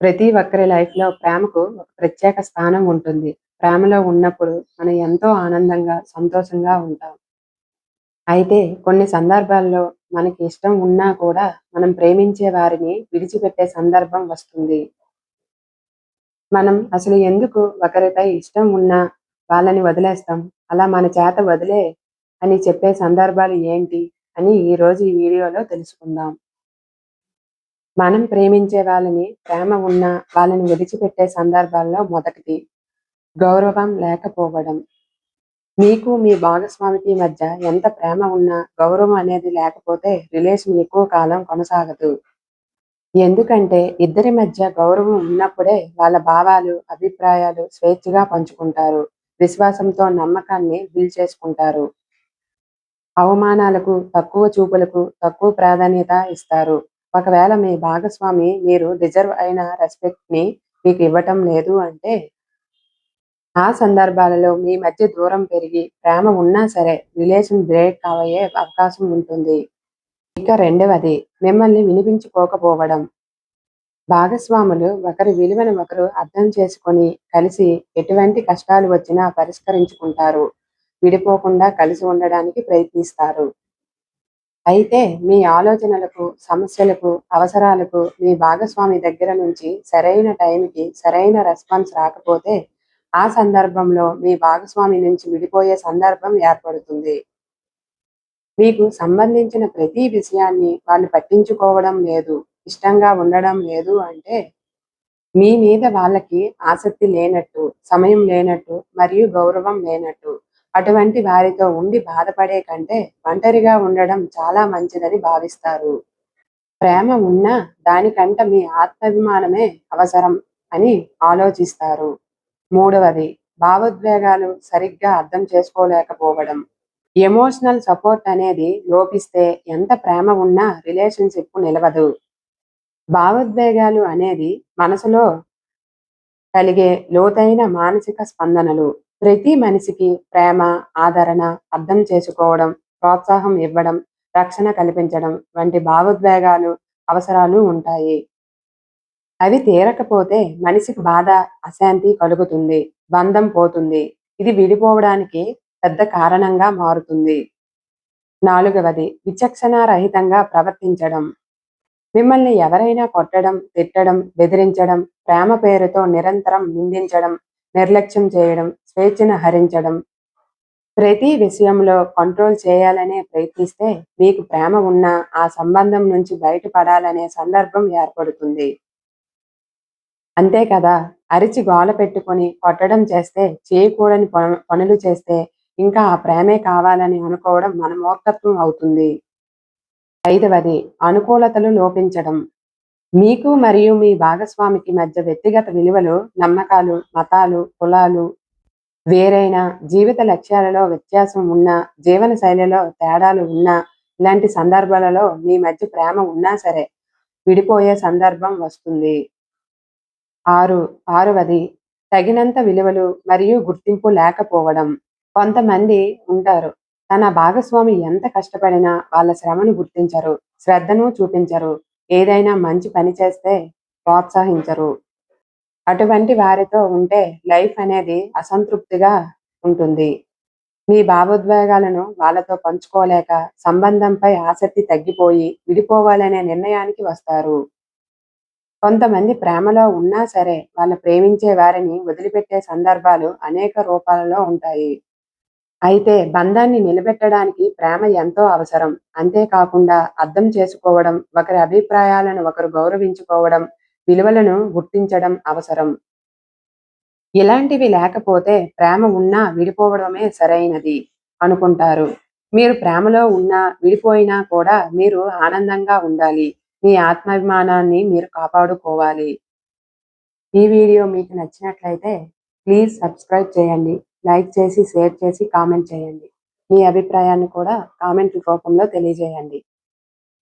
ప్రతి ఒక్కరి లైఫ్‌లో ప్రేమకు ఒక ప్రత్యేక స్థానం ఉంటుంది. ప్రేమలో ఉన్నప్పుడు మనం ఎంతో ఆనందంగా, సంతోషంగా ఉంటాం. అయితే కొన్ని సందర్భాల్లో మనకి ఇష్టం ఉన్నా కూడా మనం ప్రేమించే వారిని విడిచిపెట్టే సందర్భం వస్తుంది. మనం అసలు ఎందుకు ఒకరిపై ఇష్టం ఉన్నా వాళ్ళని వదిలేస్తాం? అలా మన చేత వదిలే అని చెప్పే సందర్భాలు ఏంటి? అని ఈరోజు ఈ వీడియోలో తెలుసుకుందాం. మనం ప్రేమించే వాళ్ళని ప్రేమ ఉన్న వాళ్ళని విడిచిపెట్టే సందర్భాల్లో మొదటిది గౌరవం లేకపోవడం. మీకు మీ భాగస్వామికి మధ్య ఎంత ప్రేమ ఉన్నా గౌరవం అనేది లేకపోతే రిలేషన్ ఎక్కువ కాలం కొనసాగదు. ఎందుకంటే ఇద్దరి మధ్య గౌరవం ఉన్నప్పుడే వాళ్ళ భావాలు, అభిప్రాయాలు స్వేచ్ఛగా పంచుకుంటారు. విశ్వాసంతో నమ్మకాన్ని బిల్ చేసుకుంటారు. అవమానాలకు, తక్కువ చూపులకు తక్కువ ప్రాధాన్యత ఇస్తారు. ఒకవేళ మీ భాగస్వామి మీరు డిజర్వ్ అయిన రెస్పెక్ట్‌ని మీకు ఇవ్వటం లేదు అంటే ఆ సందర్భాలలో మీ మధ్య దూరం పెరిగి ప్రేమ ఉన్నా సరే రిలేషన్ బ్రేక్ అయ్యే అవకాశం ఉంటుంది. ఇక రెండవది మిమ్మల్ని వినిపించుకోకపోవడం. భాగస్వాములు ఒకరి విలువను ఒకరు అర్థం చేసుకొని కలిసి ఎటువంటి కష్టాలు వచ్చినా పరిష్కరించుకుంటారు. విడిపోకుండా కలిసి ఉండడానికి ప్రయత్నిస్తారు. అయితే మీ ఆలోచనలకు, సమస్యలకు, అవసరాలకు మీ భాగస్వామి దగ్గర నుంచి సరైన టైంకి సరైన రెస్పాన్స్ రాకపోతే ఆ సందర్భంలో మీ భాగస్వామి నుంచి విడిపోయే సందర్భం ఏర్పడుతుంది. మీకు సంబంధించిన ప్రతి విషయాన్ని వాళ్ళు పట్టించుకోవడం లేదు, ఇష్టంగా ఉండడం లేదు అంటే మీ మీద వాళ్ళకి ఆసక్తి లేనట్టు, సమయం లేనట్టు మరియు గౌరవం లేనట్టు. అటువంటి వారితో ఉండి బాధపడే కంటే ఒంటరిగా ఉండడం చాలా మంచిదని భావిస్తారు. ప్రేమ ఉన్నా దానికంట మీ ఆత్మాభిమానమే అవసరం అని ఆలోచిస్తారు. మూడవది భావోద్వేగాలు సరిగ్గా అర్థం చేసుకోలేకపోవడం. ఎమోషనల్ సపోర్ట్ అనేది లోపిస్తే ఎంత ప్రేమ ఉన్నా రిలేషన్షిప్ నిలవదు. భావోద్వేగాలు అనేది మనసులో కలిగే లోతైన మానసిక స్పందనలు. ప్రతి మనిషికి ప్రేమ, ఆదరణ, అర్థం చేసుకోవడం, ప్రోత్సాహం ఇవ్వడం, రక్షణ కల్పించడం వంటి భావోద్వేగాలు, అవసరాలు ఉంటాయి. అవి తీరకపోతే మనిషికి బాధ, అశాంతి కలుగుతుంది. బంధం పోతుంది. ఇది విడిపోవడానికి పెద్ద కారణంగా మారుతుంది. నాలుగవది విచక్షణారహితంగా ప్రవర్తించడం. మిమ్మల్ని ఎవరైనా కొట్టడం, తిట్టడం, బెదిరించడం, ప్రేమ పేరుతో నిరంతరం నిందించడం, నిర్లక్ష్యం చేయడం, స్వేచ్ఛను హరించడం, ప్రతి విషయంలో కంట్రోల్ చేయాలనే ప్రయత్నిస్తే మీకు ప్రేమ ఉన్నా ఆ సంబంధం నుంచి బయటపడాలనే సందర్భం ఏర్పడుతుంది. అంతే కదా అరిచి గోల పెట్టుకొని కొట్టడం చేస్తే చేయకూడని పనులు చేస్తే ఇంకా ఆ ప్రేమే కావాలని అనుకోవడం మన మూర్ఖత్వం అవుతుంది. ఐదవది అనుకూలతలు లోపించడం. మీకు మరియు మీ భాగస్వామికి మధ్య వ్యక్తిగత విలువలు, నమ్మకాలు, మతాలు, కులాలు వేరైనా, జీవిత లక్ష్యాలలో వ్యత్యాసం ఉన్నా, జీవన శైలిలో తేడాలు ఉన్నా ఇలాంటి సందర్భాలలో మీ మధ్య ప్రేమ ఉన్నా సరే విడిపోయే సందర్భం వస్తుంది. ఆరు ఆరవది తగినంత విలువలు మరియు గుర్తింపు లేకపోవడం. కొంతమంది ఉంటారు తన భాగస్వామి ఎంత కష్టపడినా వాళ్ళ శ్రమను గుర్తించరు, శ్రద్ధను చూపించరు, ఏదైనా మంచి పని చేస్తే ప్రోత్సహించరు. అటువంటి వారితో ఉంటే లైఫ్ అనేది అసంతృప్తిగా ఉంటుంది. మీ భావోద్వేగాలను వాళ్ళతో పంచుకోలేక సంబంధంపై ఆసక్తి తగ్గిపోయి విడిపోవాలనే నిర్ణయానికి వస్తారు. కొంతమంది ప్రేమలో ఉన్నా సరే వాళ్ళ ప్రేమించే వారిని వదిలిపెట్టే సందర్భాలు అనేక రూపాలలో ఉంటాయి. అయితే బంధాన్ని నిలబెట్టడానికి ప్రేమ ఎంతో అవసరం. అంతేకాకుండా అర్థం చేసుకోవడం, ఒకరి అభిప్రాయాలను ఒకరు గౌరవించుకోవడం, విలువలను గుర్తించడం అవసరం. ఇలాంటివి లేకపోతే ప్రేమ ఉన్నా విడిపోవడమే సరైనది అనుకుంటారు. మీరు ప్రేమలో ఉన్నా, విడిపోయినా కూడా మీరు ఆనందంగా ఉండాలి. మీ ఆత్మాభిమానాన్ని మీరు కాపాడుకోవాలి. ఈ వీడియో మీకు నచ్చినట్లయితే ప్లీజ్ సబ్స్క్రైబ్ చేయండి. లైక్ చేసి, షేర్ చేసి, కామెంట్ చేయండి. మీ అభిప్రాయాన్ని కూడా కామెంట్ రూపంలో తెలియజేయండి.